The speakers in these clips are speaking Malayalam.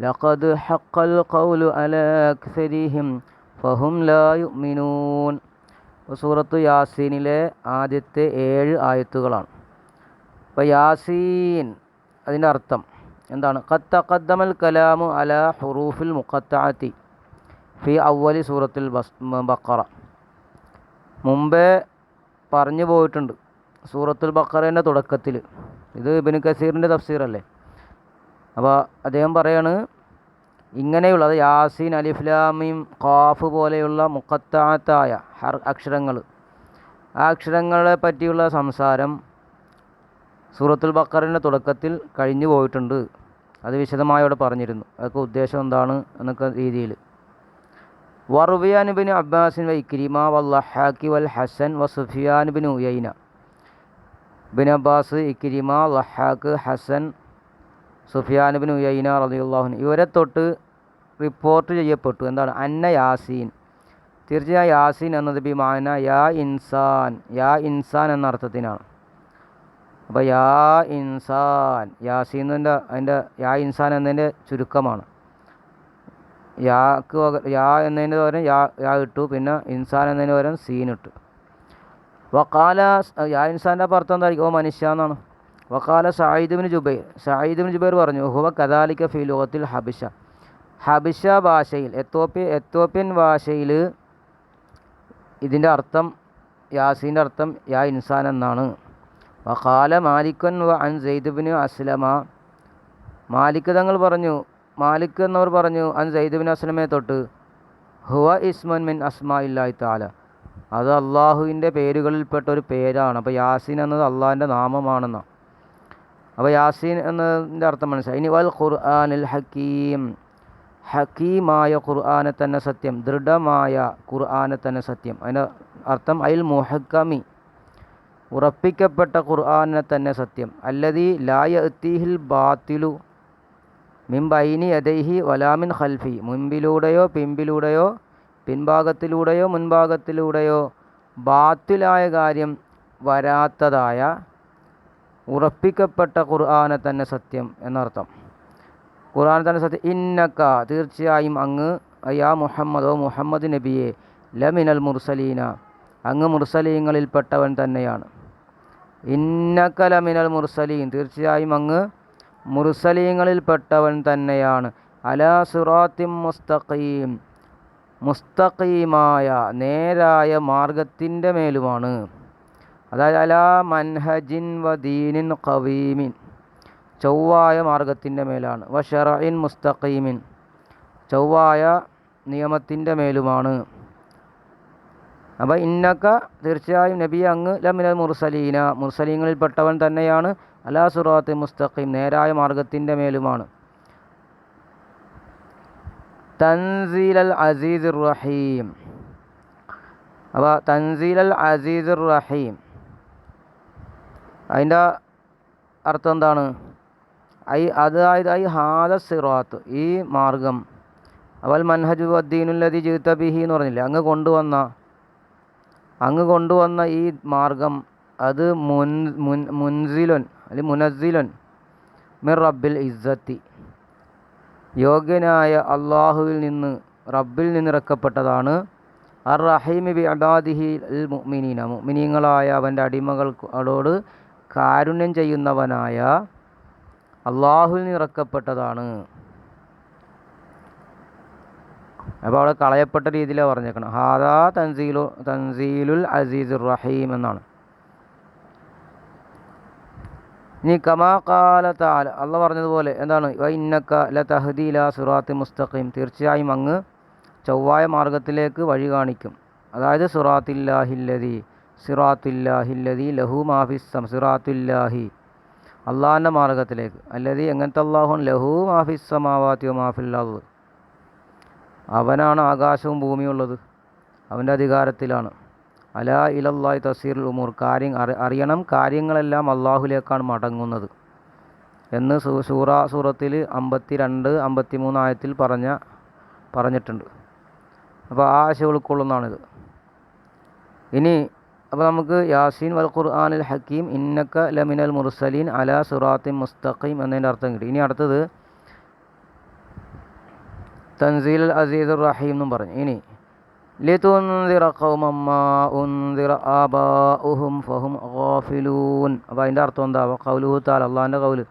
لقد حق القول على أكثرهم فهم لا يؤمنون സൂറത്ത് യാസീനിലെ ആദ്യത്തെ ഏഴ് ആയത്തുകളാണ് അപ്പോൾ യാസീൻ അതിൻ്റെ അർത്ഥം എന്താണ് ഖത്തഖദ്ദമൽ കലാമു അല ഹുറൂഫിൽ മുഖത്താത്തി ഫി അവലി സൂറത്തിൽ ബസ് ബക്കറ മുമ്പേ പറഞ്ഞു പോയിട്ടുണ്ട് സൂറത്തുൽ ബക്കറേൻ്റെ തുടക്കത്തിൽ ഇത് ഇബിന് കസീറിൻ്റെ തഫ്സീറല്ലേ അപ്പോൾ അദ്ദേഹം പറയാണ് ഇങ്ങനെയുള്ള അത് യാസീൻ അലിഫ്ലാമീം ഖാഫ് പോലെയുള്ള മുഖത്താത്തായ ഹർ അക്ഷരങ്ങൾ ആ അക്ഷരങ്ങളെ പറ്റിയുള്ള സംസാരം സൂറത്തുൽ ബക്കറിന്റെ തുടക്കത്തിൽ കഴിഞ്ഞു പോയിട്ടുണ്ട്. അത് വിശദമായി അവിടെ പറഞ്ഞിരുന്നു. അതൊക്കെ ഉദ്ദേശം എന്താണ് എന്നൊക്കെ രീതിയിൽ. വറുബിയാനുബിൻ അബ്ബാസിൻ വ ഇക്രിമ വല്ലഹാക്കി വൽ ഹസൻ വ സുഫിയാനുബിൻ ഉയൈന. ബിൻ അബ്ബാസ് ഇക്രിമ ലഹാക്ക് ഹസൻ സുഫിയാനുബിൻ ഉയൈന റളിയല്ലാഹു ഇവരെ തൊട്ട് റിപ്പോർട്ട് ചെയ്യപ്പെട്ടു. എന്താണ്? അന്ന യാസീൻ. തീർച്ചയായും യാസീൻ എന്നത് ബിമാന യാ ഇൻസാൻ. യാ ഇൻസാൻ എന്ന അർത്ഥത്തിനാണ്. അപ്പോൾ യാ ഇൻസാൻ. യാസീനിന്റെ അതിന്റെ യാ ഇൻസാൻ എന്നതിന്റെ ചുരുക്കമാണ്. യാക്ക് യാ എന്നതിന്റെ പകരം യാ യാ ഇട്ടു. പിന്നെ ഇൻസാൻ എന്നതിന്റെ പകരം സീൻ ഇട്ടു. വക്കാല യാ ഇൻസാന്റെ അർത്ഥം എന്തായിരിക്കും? ഓ മനുഷ്യ എന്നാണ്. വക്കാല സായിദ്ബിൻ ജുബൈർ. സായിദുബിൻ ജുബൈർ പറഞ്ഞു ഹുവ കദാലിക്ക ഫി ലോകത്തിൽ ഹബിഷ. ഹബിഷ ഭാഷയിൽ എത്തോപ്യ എത്തോപ്യൻ ഭാഷയിൽ ഇതിന്റെ അർത്ഥം യാസീന്റെ അർത്ഥം യാ ഇൻസാൻ എന്നാണ്. വഖാല മാലിക്കൻ വ അൻ സെയ്ദുബിന് അസ്ലമ. മാലിക് തങ്ങൾ പറഞ്ഞു മാലിക് എന്നവർ പറഞ്ഞു അൻ സെയ്ദുബിൻ അസ്ലമയെ തൊട്ട് ഹുവ ഇസ്മൻ മിൻ അസ്മാ ഇല്ലായി താല അത് അള്ളാഹുവിന്റെ പേരുകളിൽപ്പെട്ട ഒരു പേരാണ്. അപ്പോൾ യാസീൻ എന്നത് അള്ളാഹിന്റെ നാമമാണെന്നാണ് അപ്പോൾ യാസീൻ എന്നതിന്റെ അർത്ഥം മനസ്സിലായി. ഇനി വൽ ഖുർആാനിൽ ഹക്കീം. ഹക്കീമായ ഖുർആാനെ തന്നെ സത്യം. ദൃഢമായ ഖുർആാനെ തന്നെ സത്യം. അതിന്റെ അർത്ഥം അയിൽ മുഹക്കമി. ഉറപ്പിക്കപ്പെട്ട ഖുർആാനെ തന്നെ സത്യം. അല്ലതി ലായ എത്തിഹിൽ ബാത്തിലു മിംബൈനി അദൈഹി വലാമിൻ ഖൽഫി. മുൻപിലൂടെയോ പിമ്പിലൂടെയോ പിൻഭാഗത്തിലൂടെയോ മുൻഭാഗത്തിലൂടെയോ ബാത്തിലായ കാര്യം വരാത്തതായ ഉറപ്പിക്കപ്പെട്ട ഖുർആാനെ തന്നെ സത്യം എന്നർത്ഥം. ഖുർആാനെ തന്നെ സത്യം. ഇന്നക്ക തീർച്ചയായും അങ്ങ് അയാ മുഹമ്മദോ മുഹമ്മദ് നബിയെ ലമിനൽ മുർസലീന. അങ്ങ് മുർസലീങ്ങളിൽപ്പെട്ടവൻ തന്നെയാണ്. ഇന്നക്ക ലമിനൽ മുർസലീൻ. തീർച്ചയായും അങ്ങ് മുർസലീങ്ങളിൽപ്പെട്ടവൻ തന്നെയാണ്. അലാ സുറാത്തിം മുസ്തഖീം. മുസ്തഖീമായ നേരായ മാർഗത്തിന്റെ മേലുമാണ്. അതായത് അലാ മൻഹജിൻ വദീനിൻ ദീനിൻ ഖവീമിൻ. ചൊവ്വായ മാർഗത്തിന്റെ മേലാണ്. വഷറഇൻ മുസ്തഖീമിൻ. ചൊവ്വായ നിയമത്തിന്റെ മേലുമാണ്. അപ്പോൾ ഇന്നക്ക തീർച്ചയായും നബി അങ്ങ് ലമിനൽ മുർസലീന. മുർസലീങ്ങളിൽപ്പെട്ടവൻ തന്നെയാണ്. അലാ സുറാത്ത് മുസ്തഖീം. നേരായ മാർഗത്തിന്റെ മേലുമാണ്. തൻസീലൽ അസീസ് റഹീം. അപ്പോൾ തൻസീലൽ അസീസ് റഹീം. അതിന്റെ അർത്ഥം എന്താണ്? ഐ അതായത് ഐ ഹാദ സിറാത്ത് ഈ മാർഗം. അവൽ മൻഹജു അദ്ദീനുല്ലതി ജീത്ത ബിഹി എന്ന് പറഞ്ഞില്ലേ? അങ്ങ് കൊണ്ടുവന്ന അങ്ങ് കൊണ്ടുവന്ന ഈ മാർഗം അത് മുൻ മുൻ മുൻസിലുൻ അല്ലെങ്കിൽ മുനസ്സിലുൻ മിർ റബ്ബിൽ ഇസ്സത്തി. യോഗ്യനായ അള്ളാഹുവിൽ നിന്ന് റബ്ബിൽ നിന്നിറക്കപ്പെട്ടതാണ് അർ റഹീമി ബി അബാദിഹി അൽ മുഅ്മിനീന. മുഅ്മിനീങ്ങളായ അവന്റെ അടിമകളോട് കാരുണ്യം ചെയ്യുന്നവനായ അള്ളാഹുവിൽ നിന്ന് ഇറക്കപ്പെട്ടതാണ്. അപ്പോൾ അവിടെ കളയപ്പെട്ട രീതിയിലാണ് പറഞ്ഞേക്കണം. ഹാദാ തൻസീലു തൻസീലുൽ അസീസുർ റഹീം എന്നാണ്. ഇനി കമാ കാല താല അള്ള പറഞ്ഞതുപോലെ എന്താണ്? ഇന്നക്ക ല തഹദീല സുറാത്ത് മുസ്തഖീം. തീർച്ചയായും അങ്ങ് ചൊവ്വായ മാർഗത്തിലേക്ക് വഴി കാണിക്കും. അതായത് സുറാത്തില്ലാഹില്ലതി സിറാത്തുല്ലാഹില്ലതി ലഹു മാഫിസം സിറാത്തുല്ലാഹി. അള്ളാഹിന്റെ മാർഗത്തിലേക്ക് അല്ലതി എങ്ങനത്തെ അള്ളാഹുൻ ലഹു മാഫിസ് സമാവാത്തി മാഫില്ലാഹ് അവനാണ് ആകാശവും ഭൂമിയും ഉള്ളത്. അവന്റെ അധികാരത്തിലാണ്. അല ഇലല്ലാഹി തസീറുൽ ഉമൂർ. കാര്യം അറി അറിയണം കാര്യങ്ങളെല്ലാം അള്ളാഹുലേക്കാണ് മടങ്ങുന്നത്. എന്ന് സൂറ സൂറത്തിൽ അമ്പത്തി രണ്ട് അമ്പത്തി മൂന്ന് ആയത്തിൽ പറഞ്ഞ പറഞ്ഞിട്ടുണ്ട്. അപ്പോൾ ആ ആശയം ഉൾക്കൊള്ളുന്നതാണിത്. ഇനി അപ്പോൾ നമുക്ക് യാസീൻ വൽ ഖുർആാനിൽ ഹക്കീം ഇന്നക്ക ലമിനൽ മുർസലീൻ അല സുറാത്തിൻ മുസ്തഖീം എന്നതിന്റെ അർത്ഥം കിട്ടി. ഇനി അടുത്തത് തൻസീൽ അസീദുർ റഹീം എന്നും പറഞ്ഞു. ഇനി ലിതുൻദിറ ഖൗമമ്മ ഉൻദിറ ആബാഉഹും ഫഹും ഗാഫിലൂൻ. അപ്പോൾ അതിന്റെ അർത്ഥം എന്താ? കൗലുഹു താൽ അള്ളാഹിന്റെ കൗൽ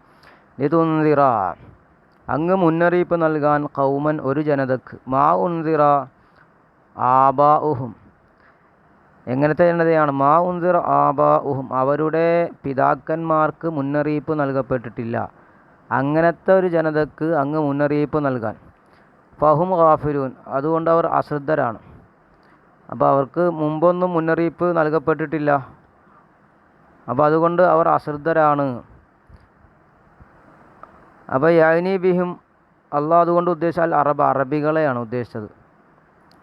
ലിതുൻദിറ അങ്ങ് മുന്നറിയിപ്പ് നൽകാൻ കൗമൻ ഒരു ജനതക്ക്. മാ ഉൻദിറ ആബാഉഹും എങ്ങനത്തെ ജനതയാണ് മാ ആബാ ഉഹും അവരുടെ പിതാക്കന്മാർക്ക് മുന്നറിയിപ്പ് നൽകപ്പെട്ടിട്ടില്ല. അങ്ങനത്തെ ഒരു ജനതക്ക് അങ്ങ് മുന്നറിയിപ്പ് നൽകാൻ. ഫഹും ഗാഫിലൂൻ. അതുകൊണ്ട് അവർ അശ്രദ്ധരാണ്. അപ്പോൾ അവർക്ക് മുമ്പൊന്നും മുന്നറിയിപ്പ് നൽകപ്പെട്ടിട്ടില്ല. അപ്പോൾ അതുകൊണ്ട് അവർ അശ്രദ്ധരാണ്. അപ്പോൾ യാനി ബിഹും അള്ളാഹ് അതുകൊണ്ട് ഉദ്ദേശിച്ചാൽ അറബ് അറബികളെയാണ് ഉദ്ദേശിച്ചത്.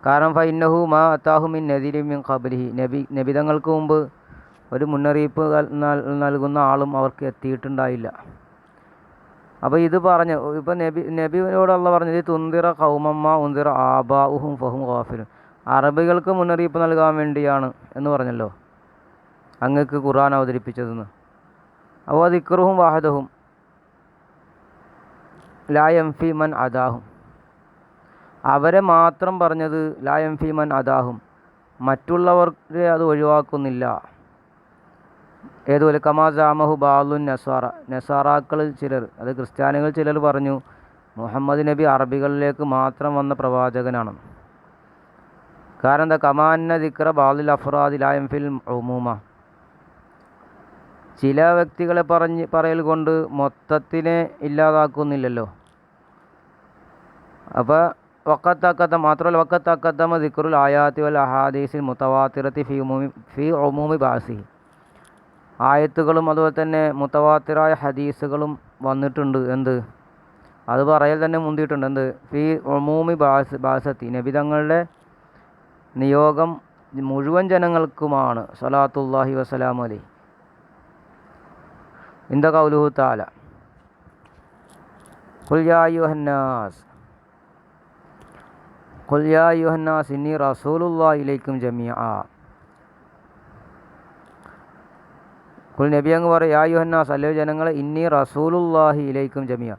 കാരണം ഫൈന്നഹു മാ അത്താഹുമിൻ നദീരിമിൻ ഖബലിഹി. നബി നബിതങ്ങൾക്ക് മുമ്പ് ഒരു മുന്നറിയിപ്പ് നൽകുന്ന ആളും അവർക്ക് എത്തിയിട്ടുണ്ടായില്ല. അപ്പോൾ ഇത് പറഞ്ഞു ഇപ്പോൾ നബി നബിയോടുള്ള പറഞ്ഞത് തുന്തിറ കൗമമ്മ ഉന്തിറ ആബാഉഹും ഫഹും ഖാഫിലും അറബികൾക്ക് മുന്നറിയിപ്പ് നൽകാൻ വേണ്ടിയാണ് എന്ന് പറഞ്ഞല്ലോ. അങ്ങക്ക് ഖുർആൻ അവതരിപ്പിച്ചതെന്ന്. അപ്പോൾ ദിക്റുഹും വാഹദഹും ലായംഫി മൻ അദാഹും. അവരെ മാത്രം പറഞ്ഞത് ലായം ഫീമൻ മൻ അദാഹും. മറ്റുള്ളവരെ അത് ഒഴിവാക്കുന്നില്ല. ഏതുപോലെ കമാ ജാമഹു ബാലുൻ നസാറ നസാറാക്കൾ ചിലർ അത് ക്രിസ്ത്യാനികൾ ചിലർ പറഞ്ഞു മുഹമ്മദ് നബി അറബികളിലേക്ക് മാത്രം വന്ന പ്രവാചകനാണ്. കാരണം എന്താ കമാന്ന ദിക്ര ബാലുൽ അഫ്രാദി ലായം ഫിൽ ഉമൂമ. ചില വ്യക്തികളെ പറഞ്ഞ് പറയൽ കൊണ്ട് മൊത്തത്തിനെ ഇല്ലാതാക്കുന്നില്ലല്ലോ. അപ്പോൾ വക്കത്തക്കത്ത മാത്രമല്ല വക്കത്താക്കത്തമ ദിക്റുൽ ആയാത്തി വൽ അഹാദീസിൽ മുത്തവാത്തിറത്തി ഫി ഉമൂമി ഫി ഉമൂമി ബാസി ആയത്തുകളും അതുപോലെ തന്നെ മുത്തവാത്തിറായ ഹദീസുകളും വന്നിട്ടുണ്ട്. എന്ത്? അത് പറയൽ തന്നെ മുന്തിയിട്ടുണ്ട്. എന്ത്? ഫി ഒമൂമി ബാസ് ബാസത്തി. നബിതങ്ങളുടെ നിയോഗം മുഴുവൻ ജനങ്ങൾക്കുമാണ്. സലാത്തുല്ലാഹി വസലാമു അലി ഇന്ത കൗലുഹു താല ഖുൽ യാ അയ്യുഹന്നാസ് ഖുൽ യാ അയ്യുഹന്നാസ് ഇന്നി റസൂലുള്ളാഹി ഇലൈക്കും ജമീഅ. കുൽ നബി അങ്ങ് പറയും യാ ജനങ്ങളെ ഇന്നി റസൂലുല്ലാഹി ഇലൈക്കും ജമിയ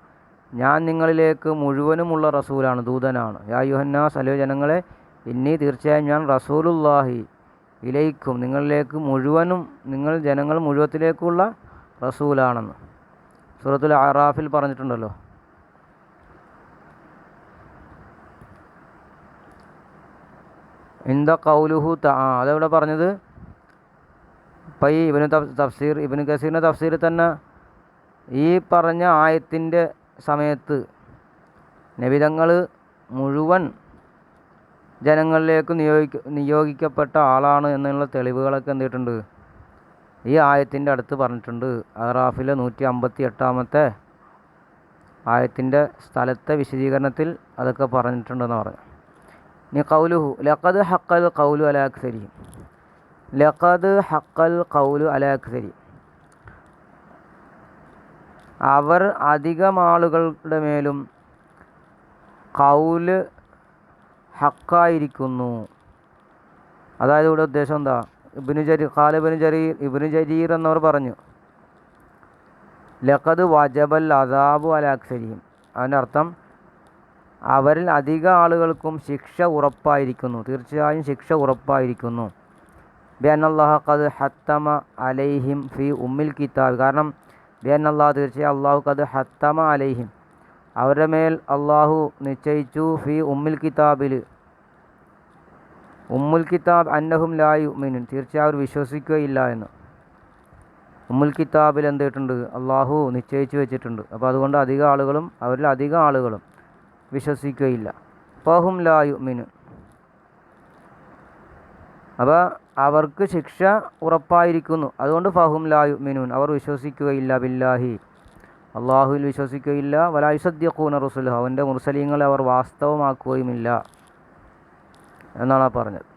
ഞാൻ നിങ്ങളിലേക്ക് മുഴുവനുമുള്ള റസൂലാണ് ദൂതനാണ്. യാ യുഹന്നാസ് ജനങ്ങളെ ഇന്നി തീർച്ചയായും ഞാൻ റസൂലുല്ലാഹി ഇലൈക്കും നിങ്ങളിലേക്ക് മുഴുവനും നിങ്ങൾ ജനങ്ങൾ മുഴുവത്തിലേക്കുള്ള റസൂലാണെന്ന്. സൂറത്തുൽ അറാഫിൽ പറഞ്ഞിട്ടുണ്ടല്ലോ. ഇന്ത കൗലുഹു ത ആ അതെവിടെ പറഞ്ഞത്? പൈ ഇബിന് തഫ്സീർ ഇബിന് കസീറിന്റെ തഫ്സീറിൽ തന്നെ ഈ പറഞ്ഞ ആയത്തിന്റെ സമയത്ത് നബിതങ്ങൾ മുഴുവൻ ജനങ്ങളിലേക്ക് നിയോഗിക്ക നിയോഗിക്കപ്പെട്ട ആളാണ് എന്നുള്ള തെളിവുകളൊക്കെ എന്തിട്ടുണ്ട് ഈ ആയത്തിന്റെ അടുത്ത് പറഞ്ഞിട്ടുണ്ട്. അഹ്റാഫിലെ നൂറ്റി അമ്പത്തി എട്ടാമത്തെ ആയത്തിന്റെ സ്ഥലത്തെ വിശദീകരണത്തിൽ അതൊക്കെ പറഞ്ഞിട്ടുണ്ടെന്ന് പറഞ്ഞു. ഇനി കൗലുഹു ലഖദ് ഹക്കൽ കൗലു അക്സരി ലഖദ് ഹക്കൽ കൗലു അലാക്സരി അവർ അധികം ആളുകളുടെ മേലും കൗൽ ഹക്കായിരിക്കുന്നു. അതായത് ഇവിടെ ഉദ്ദേശം എന്താ? ഇബിന് ജരീർ ഖാലിബിന് ജരീർ ഇബിന് ജരീർ എന്നവർ പറഞ്ഞു ലഖദ് വജബൽ അദാബു അലാക്സരിയും അതിന്റെ അർത്ഥം അവരിൽ അധിക ആളുകൾക്കും ശിക്ഷ ഉറപ്പായിരിക്കുന്നു. തീർച്ചയായും ശിക്ഷ ഉറപ്പായിരിക്കുന്നു. ബിഅൻ അള്ളാഹ് ഖദ് ഹത്തമ അലൈഹിം ഫി ഉമ്മിൽ കിതാബ്. കാരണം ബിഅൻ അള്ളാഹ് തീർച്ചയായും അള്ളാഹു ഖദ് ഹത്തമ അലൈഹിം. അവരുടെ മേൽ അള്ളാഹു നിശ്ചയിച്ചു ഫി ഉമ്മിൽ കിതാബിൽ. ഉമ്മുൽ കിതാബ് അന്നഹും ലായു മീനും തീർച്ചയായും അവർ വിശ്വസിക്കുകയില്ല എന്ന്. ഉമ്മുൽ കിതാബിൽ എന്തിട്ടുണ്ട് അള്ളാഹു നിശ്ചയിച്ചു വെച്ചിട്ടുണ്ട്. അപ്പോൾ അതുകൊണ്ട് അധിക ആളുകളും അവരിൽ അധികം ആളുകളും വിശ്വസിക്കുകയില്ല. പഹും ലാ യുമിനു അപ്പോൾ അവർക്ക് ശിക്ഷ ഉറപ്പായിരിക്കുന്നു. അതുകൊണ്ട് ഫഹും ലാ യുമിനൂൻ അവർ വിശ്വസിക്കുകയില്ല ബില്ലാഹി. അള്ളാഹുവിൽ വിശ്വസിക്കുകയില്ല. വലായുസദ്യക്കൂന റസുൽ അവന്റെ മുർസലീങ്ങളെ അവർ വാസ്തവമാക്കുകയുമില്ല. എന്നാണ് പറഞ്ഞത്.